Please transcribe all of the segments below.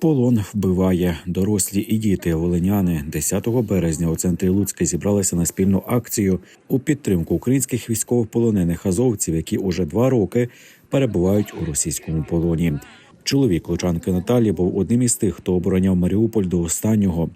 Полон вбиває дорослі і діти волиняни 10 березня у центрі Луцька зібралися на спільну акцію у підтримку українських військовополонених азовців, які уже два роки перебувають у російському полоні. Чоловік Лучанки Наталі був одним із тих, хто обороняв Маріуполь до останнього.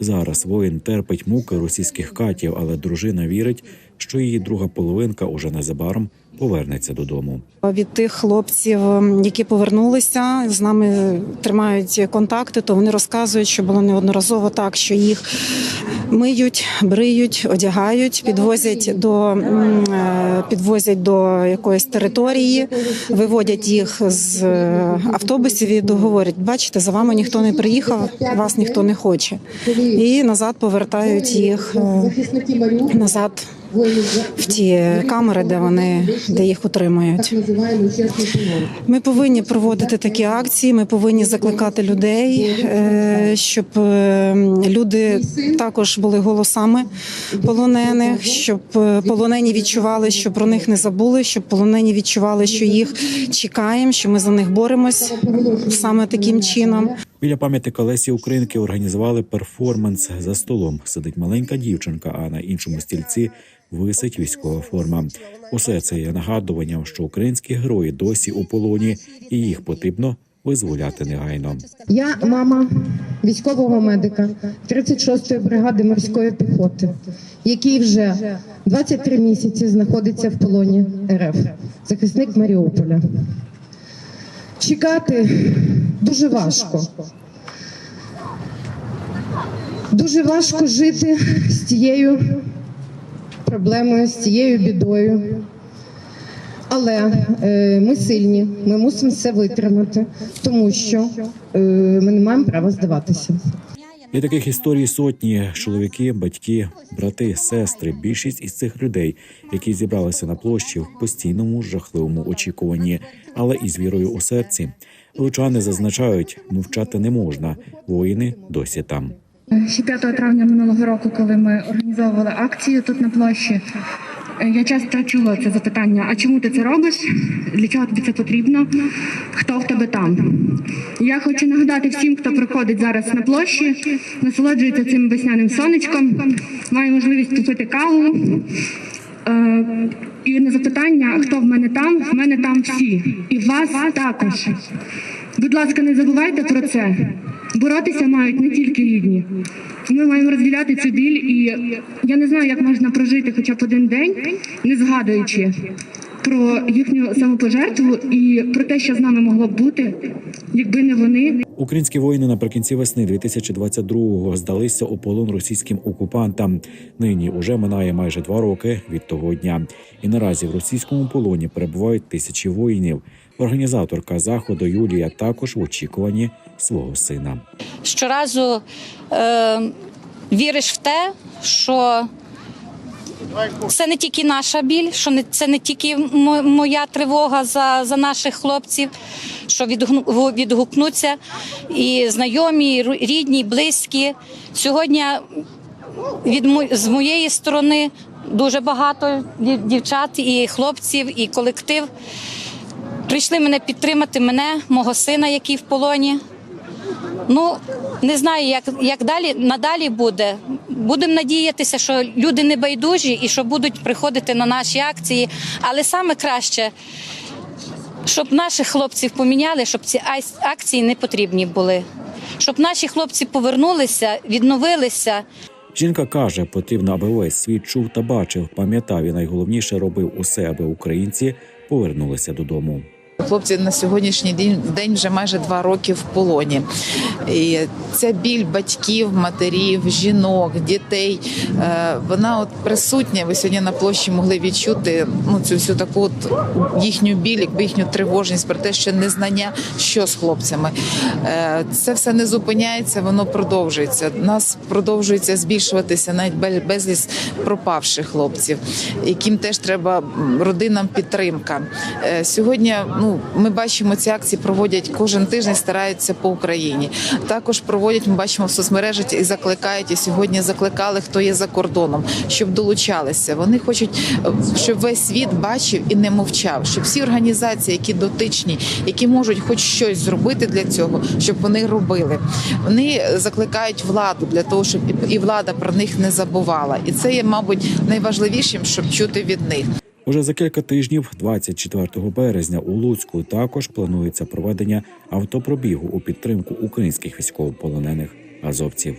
Зараз воїн терпить муки російських катів, але дружина вірить, що її друга половинка уже незабаром повернеться додому. Від тих хлопців, які повернулися, з нами тримають контакти, то вони розказують, що було неодноразово так, що їх миють, бриють, одягають, підвозять до е, підвозять до якоїсь території, виводять їх з е, автобусів і договорять: бачите, за вами ніхто не приїхав, вас ніхто не хоче. І назад повертають їх е, назад в ті камери, де вони де їх утримують. Ми повинні проводити такі акції. Ми повинні закликати людей, е, щоб е, люди також були голосами полонених, щоб е, полонені відчували, що про них не забули, щоб полонені відчували, що їх чекаємо, що ми за них боремось саме таким чином. Біля пам'ятника Лесі Українки організували перформанс за столом. Сидить маленька дівчинка, а на іншому стільці висить військова форма. Усе це є нагадуванням, що українські герої досі у полоні, і їх потрібно визволяти негайно. Я мама військового медика 36-ї бригади морської піхоти, який вже 23 місяці знаходиться в полоні РФ, захисник Маріуполя. Чекати дуже важко. Дуже важко жити з цією проблемою, з цією бідою. Але е, ми сильні, ми мусимо все витримати, тому що е, ми не маємо права здаватися. І таких історій сотні чоловіки, батьки, брати, сестри. Більшість із цих людей, які зібралися на площі в постійному жахливому очікуванні, але із вірою у серці. Лучани зазначають, мовчати не можна. Воїни досі там. Ще 5 травня минулого року, коли ми організовували акцію тут на площі, я часто чула це запитання: а чому ти це робиш? Для чого тобі це потрібно? Хто в тебе там? Я хочу нагадати всім, хто приходить зараз на площі, насолоджується цим весняним сонечком, має можливість купити каву. Е, І на запитання, хто в мене там, в мене там всі. І вас також. Будь ласка, не забувайте про це. Боротися мають не тільки рідні. Ми маємо розділяти цю біль, і я не знаю, як можна прожити хоча б один день, не згадуючи про їхню самопожертву і про те, що з нами могло б бути, якби не вони. Українські воїни наприкінці весни 2022-го здалися у полон російським окупантам. Нині уже минає майже два роки від того дня. І наразі в російському полоні перебувають тисячі воїнів. Організаторка заходу Юлія також в очікуванні свого сина. щоразу е, віриш в те, що це не тільки наша біль, що не, це не тільки мо- моя тривога за, за наших хлопців, що відгукнуться і знайомі, і рідні, і близькі. Сьогодні від з моєї сторони дуже багато дівчат і хлопців, і колектив. Прийшли мене підтримати, мене, мого сина, який в полоні. Ну не знаю, як, як далі надалі буде. Будемо надіятися, що люди не байдужі і що будуть приходити на наші акції. Але саме краще, щоб наших хлопців поміняли, щоб ці акції не потрібні були. Щоб наші хлопці повернулися, відновилися. Жінка каже, потрібно, аби весь світ чув та бачив, пам'ятав і найголовніше робив усе, аби українці повернулися додому. Хлопці на сьогоднішній день вже майже два роки в полоні. І ця біль батьків, матерів, жінок, дітей, е, вона от присутня. Ви сьогодні на площі могли відчути ну цю всю таку от їхню біль, якби їхню тривожність про те, що незнання, що з хлопцями. Е, Це все не зупиняється, воно продовжується. У Нас продовжується збільшуватися навіть бе- безліч пропавших хлопців, яким теж треба родинам підтримка. Е, Сьогодні ну Ну, ми бачимо, ці акції проводять кожен тиждень, стараються по Україні. Також проводять, ми бачимо в соцмережах і закликають. І сьогодні закликали, хто є за кордоном, щоб долучалися. Вони хочуть, е, щоб весь світ бачив і не мовчав, щоб всі організації, які дотичні, які можуть хоч щось зробити для цього, щоб вони робили. Вони закликають владу для того, щоб і- і влада про них не забувала. І це є, мабуть, найважливішим, щоб чути від них. Уже за кілька тижнів, 24 березня, у Луцьку також планується проведення автопробігу у підтримку українських військовополонених азовців.